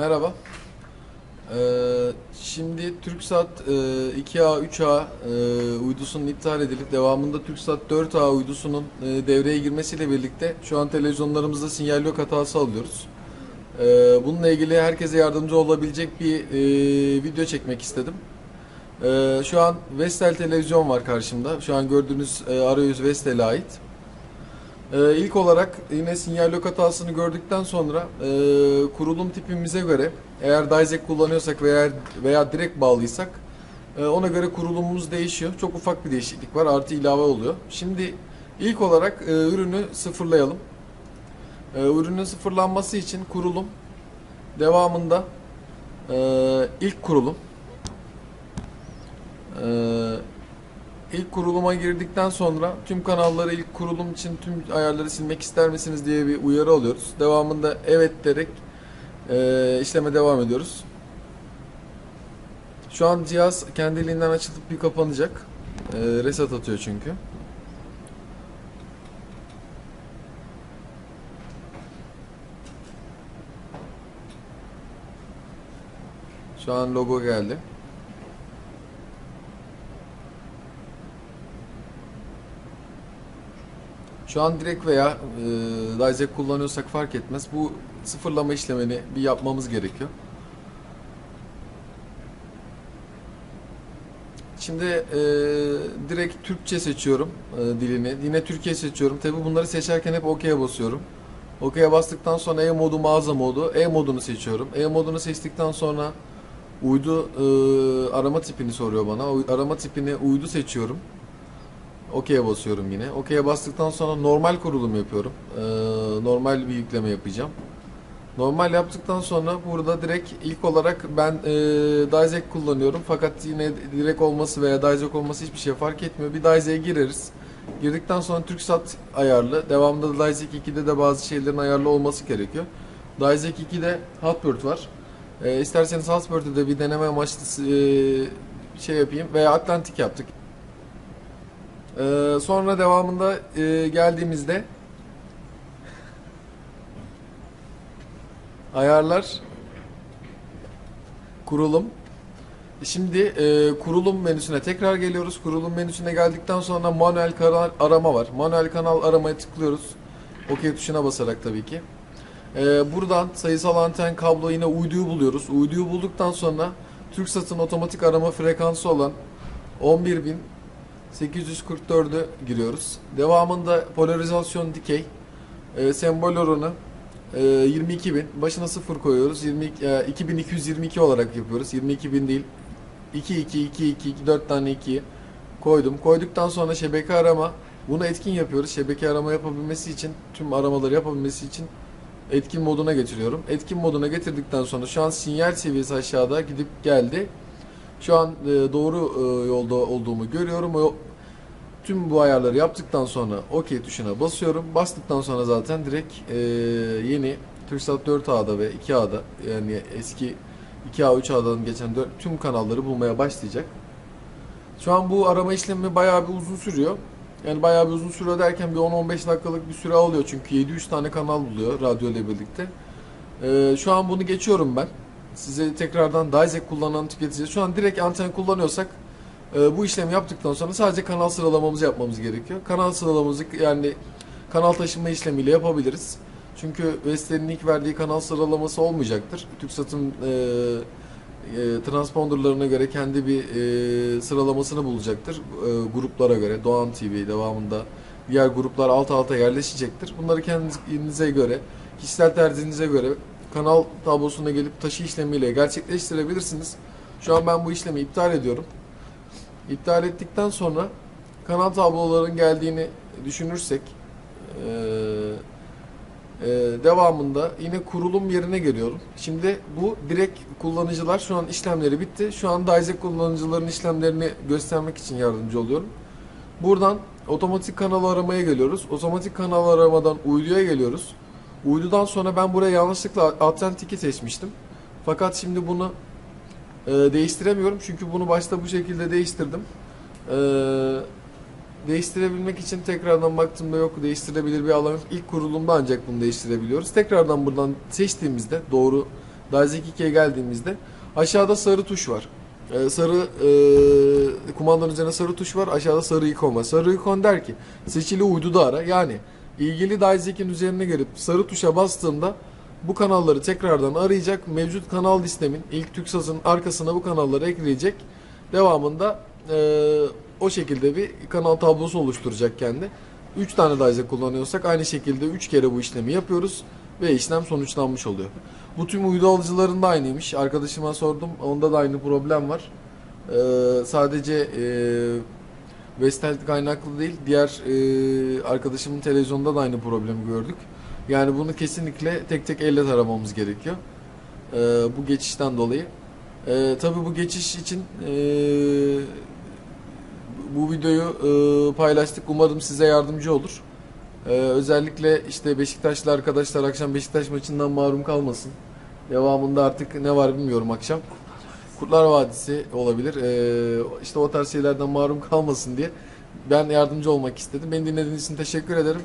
Merhaba. Ee, şimdi TürkSat e, 2A, 3A e, uydusunun iptal edilip devamında TürkSat 4A uydusunun e, devreye girmesiyle birlikte şu an televizyonlarımızda sinyal yok hatası alıyoruz. Ee, bununla ilgili herkese yardımcı olabilecek bir e, video çekmek istedim. Ee, şu an Vestel televizyon var karşımda. Şu an gördüğünüz e, arayüz Vestel'e ait. Ee, ilk olarak yine sinyal yok hatasını gördükten sonra e, kurulum tipimize göre eğer Dizek kullanıyorsak veya veya direkt bağlıysak e, ona göre kurulumumuz değişiyor. Çok ufak bir değişiklik var. Artı ilave oluyor. Şimdi ilk olarak e, ürünü sıfırlayalım. E, ürünün sıfırlanması için kurulum devamında e, ilk kurulum e, İlk kuruluma girdikten sonra tüm kanalları ilk kurulum için tüm ayarları silmek ister misiniz diye bir uyarı alıyoruz. Devamında evet derek e, işleme devam ediyoruz. Şu an cihaz kendiliğinden açılıp bir kapanacak. E, reset atıyor çünkü. Şu an logo geldi. Şu an direkt veya e, Dizek kullanıyorsak fark etmez. Bu sıfırlama işlemini bir yapmamız gerekiyor. Şimdi e, direkt Türkçe seçiyorum e, dilini. Yine Türkiye seçiyorum. Tabi bunları seçerken hep OK'ye basıyorum. OK'ye bastıktan sonra E modu mağaza modu. E modunu seçiyorum. E modunu seçtikten sonra uydu e, arama tipini soruyor bana. Arama tipini uydu seçiyorum. OK'ye basıyorum yine. OK'ye bastıktan sonra normal kurulum yapıyorum. Ee, normal bir yükleme yapacağım. Normal yaptıktan sonra burada direkt ilk olarak ben e, Dizek kullanıyorum. Fakat yine direkt olması veya Dizek olması hiçbir şey fark etmiyor. Bir Dizek'e gireriz. Girdikten sonra TürkSat ayarlı. Devamında da Dizek 2'de de bazı şeylerin ayarlı olması gerekiyor. Dizek 2'de Hotbird var. E, isterseniz Hotbird'de de bir deneme amaçlı e, şey yapayım. Veya Atlantik yaptık. Ee, sonra devamında e, geldiğimizde ayarlar kurulum Şimdi e, kurulum menüsüne tekrar geliyoruz. Kurulum menüsüne geldikten sonra manuel kanal arama var. Manuel kanal aramaya tıklıyoruz. OK tuşuna basarak tabii ki. E, buradan sayısal anten kablo yine uyduyu buluyoruz. Uyduyu bulduktan sonra TürkSat'ın otomatik arama frekansı olan 11.000 844'ü giriyoruz. Devamında polarizasyon dikey, e, sembol oranı e, 22.000. Başına 0 koyuyoruz. 20, e, 2222 olarak yapıyoruz. 22.000 değil. 2 2 2 2 4 tane 2 koydum. Koyduktan sonra şebeke arama. Bunu etkin yapıyoruz. Şebeke arama yapabilmesi için, tüm aramaları yapabilmesi için etkin moduna getiriyorum. Etkin moduna getirdikten sonra şu an sinyal seviyesi aşağıda gidip geldi. Şu an e, doğru e, yolda olduğumu görüyorum. O, tüm bu ayarları yaptıktan sonra OK tuşuna basıyorum. Bastıktan sonra zaten direkt e, yeni TürkSat 4A'da ve 2A'da yani eski 2A 3A'dan geçen dört- tüm kanalları bulmaya başlayacak. Şu an bu arama işlemi bayağı bir uzun sürüyor. Yani bayağı bir uzun sürüyor derken bir 10-15 dakikalık bir süre alıyor çünkü 700 tane kanal buluyor radyo ile birlikte. E, şu an bunu geçiyorum ben size tekrardan Dizek kullanan tüketiciye şu an direkt anten kullanıyorsak e, bu işlemi yaptıktan sonra sadece kanal sıralamamızı yapmamız gerekiyor. Kanal sıralamamızı yani kanal taşınma işlemiyle yapabiliriz. Çünkü Vestel'in ilk verdiği kanal sıralaması olmayacaktır. TürkSat'ın e, e, transponderlarına göre kendi bir e, sıralamasını bulacaktır. E, gruplara göre Doğan TV devamında diğer gruplar alt alta yerleşecektir. Bunları kendinize göre, kişisel tercihinize göre kanal tablosuna gelip taşı işlemiyle gerçekleştirebilirsiniz. Şu an ben bu işlemi iptal ediyorum. İptal ettikten sonra kanal tabloların geldiğini düşünürsek eee, eee, devamında yine kurulum yerine geliyorum. Şimdi bu direkt kullanıcılar şu an işlemleri bitti. Şu an Dizek kullanıcıların işlemlerini göstermek için yardımcı oluyorum. Buradan otomatik kanal aramaya geliyoruz. Otomatik kanal aramadan uyduya geliyoruz. Uydudan sonra ben buraya yanlışlıkla Atlantik'i seçmiştim. Fakat şimdi bunu e, değiştiremiyorum çünkü bunu başta bu şekilde değiştirdim. E, değiştirebilmek için tekrardan baktığımda yok değiştirebilir bir alan yok. İlk kurulumda ancak bunu değiştirebiliyoruz. Tekrardan buradan seçtiğimizde doğru Dayzek 2'ye geldiğimizde aşağıda sarı tuş var. Ee, sarı e, kumandanın üzerine sarı tuş var. Aşağıda sarı ikon var. Sarı ikon der ki seçili uyduda ara. Yani ilgili Dayzek'in üzerine gelip sarı tuşa bastığımda bu kanalları tekrardan arayacak. Mevcut kanal listemin ilk TürkSat'ın arkasına bu kanalları ekleyecek. Devamında e, o şekilde bir kanal tablosu oluşturacak kendi. 3 tane Dayzek kullanıyorsak aynı şekilde 3 kere bu işlemi yapıyoruz ve işlem sonuçlanmış oluyor. Bu tüm uydu alıcılarında aynıymış. Arkadaşıma sordum. Onda da aynı problem var. Ee, sadece e, Vestel kaynaklı değil. Diğer e, arkadaşımın televizyonda da aynı problemi gördük. Yani bunu kesinlikle tek tek elle taramamız gerekiyor. Ee, bu geçişten dolayı. Ee, tabii bu geçiş için e, bu videoyu e, paylaştık. Umarım size yardımcı olur. Ee, özellikle işte Beşiktaşlı arkadaşlar akşam Beşiktaş maçından mahrum kalmasın. Devamında artık ne var bilmiyorum akşam. Kurtlar Vadisi olabilir. Ee, işte o tarz şeylerden mahrum kalmasın diye ben yardımcı olmak istedim. Beni dinlediğiniz için teşekkür ederim.